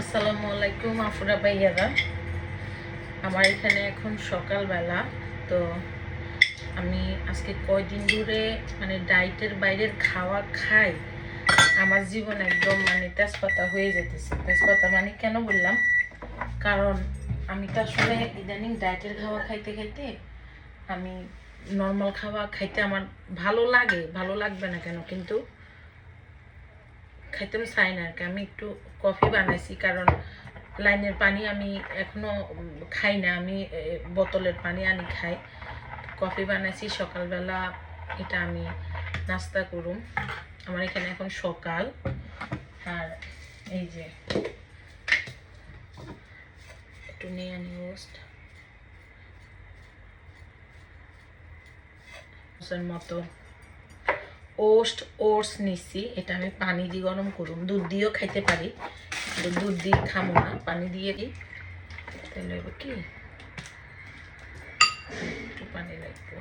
আসসালামু আলাইকুম আফুরা ভাইয়ারা। আমার এখানে এখন সকালবেলা, তো আমি আজকে কয়দিন ধরে মানে ডায়েটের বাইরের খাওয়া খাই। আমার জীবন একদম মানে তেজপাতা হয়ে যেতেছে। তেজপাতা মানে কেন বললাম? কারণ আমি তো আসলে ইদানিং ডায়েটের খাওয়া খাইতে খাইতে আমি নর্মাল খাওয়া খাইতে আমার ভালো লাগে, ভালো লাগবে না কেন? কিন্তু খাইতেও চাই না আর কি। আমি একটু কফি বানাইছি কারণ লাইনের পানি আমি এখনও খাই না। আমি বোতলের পানি আনি খাই। কফি বানাইছি, সকালবেলা এটা আমি নাস্তা করুম। আমার এখানে এখন সকাল। আর এই যে একটু নিয়ে আনি রোস্ট মতো। ওস্ট ওটস নিছি, এটা আমি পানি দিয়ে গরম করুম। দুধ দিয়েও খাইতে পারি দুধ দিয়ে খামো না, পানি দিয়ে দিই। তাহলে কি? একটু পানি লাগবো।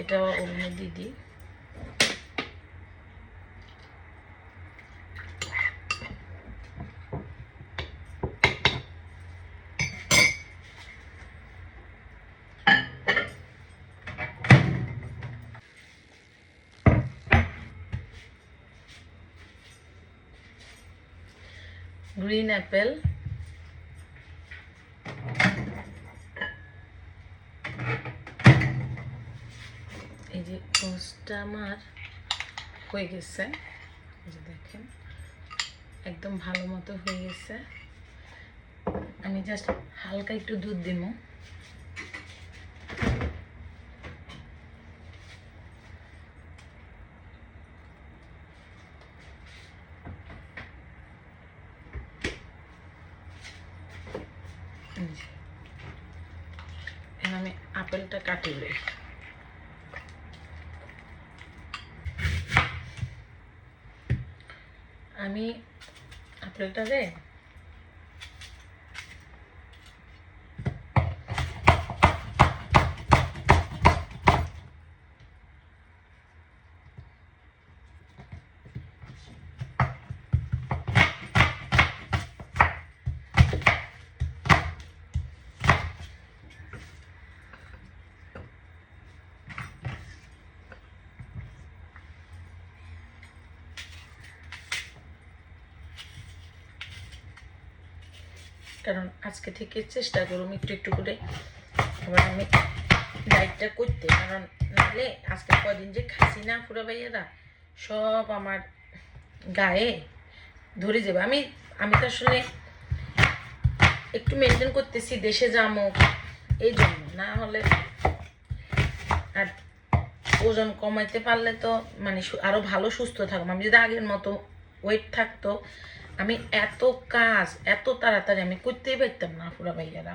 এটাও অন্য মধ্যে গ্রিন অ্যাপেল। এই যে টোস্টটা আমার হয়ে গেছে। যে দেখেন, একদম ভালো মতো হয়ে গেছে। আমি জাস্ট হালকা একটু দুধ দিব আমি আপেলটা কাটি লই আমি আপেলটা রে কারণ আজকে থেকে চেষ্টা করুম একটু একটু করে আবার আমি ডায়েটটা করতে। কারণ নাহলে আজকে কদিন যে খাসি না পুরো ভাইয়েরা, সব আমার গায়ে ধরে যাবে। আমি আমি তো আসলে একটু মেনটেন করতেছি, দেশে যাব এই জন্য। না হলে আর ওজন কমাইতে পারলে তো মানে সু- আরও ভালো সুস্থ থাকব। আমি যদি আগের মতো ওয়েট থাকতো আমি এত কাজ, এত তাড়াতাড়ি আমি করতেই পারতাম না পুরা ভাইয়ারা।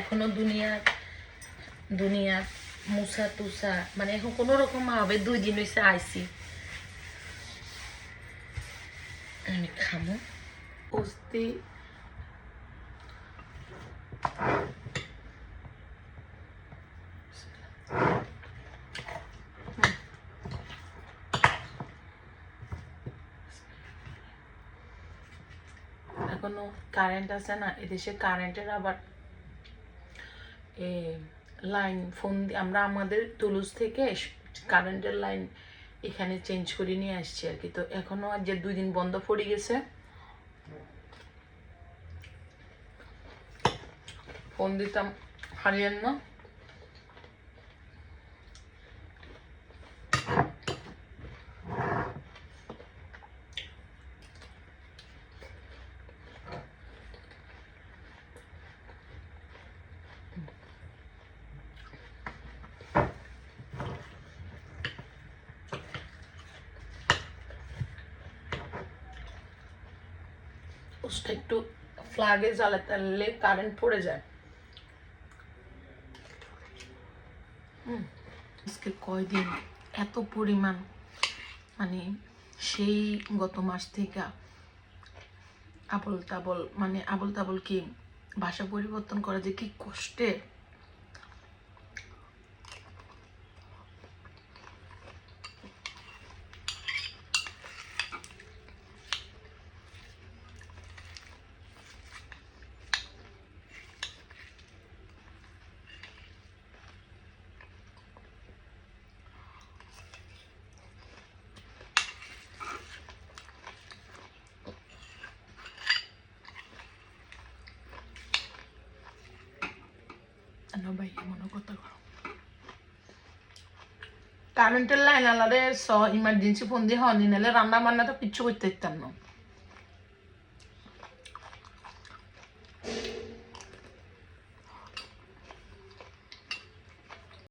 এখনও দুনিয়ার দুনিয়ার মুসা তুসা মানে এখন কোনো রকম ভাবে দুই দিন হয়েছে আইসি। আমি খামো। অস্তি এখনও কারেন্ট আছে না, এদেশে কারেন্টের আবার, এ লাইন ফোন আমরা আমাদের তুলুজ থেকে কারেন্টের লাইন এখানে চেঞ্জ করে নিয়ে আসছি আর কি। তো এখনও আর যে দুই দিন বন্ধ পড়ে গেছে ফোন দিতাম হারিয়েন না। ওটা একটু ফ্লাগে জ্বালাতে কারেন্ট পড়ে যায়। আজকে কয়দিন? এত পরিমাণ। মানে সেই গত মাস থেকে আবল তাবল মানে আবল তাবল কি ভাষা পরিবর্তন করা যে কি কষ্টের? কারেন্টের লাইন আলাদা স ইমার্জেন্সি ফোন দিয়ে হয়নি নাহলে রান্না বান্না তো কিচ্ছু করতে পারতাম না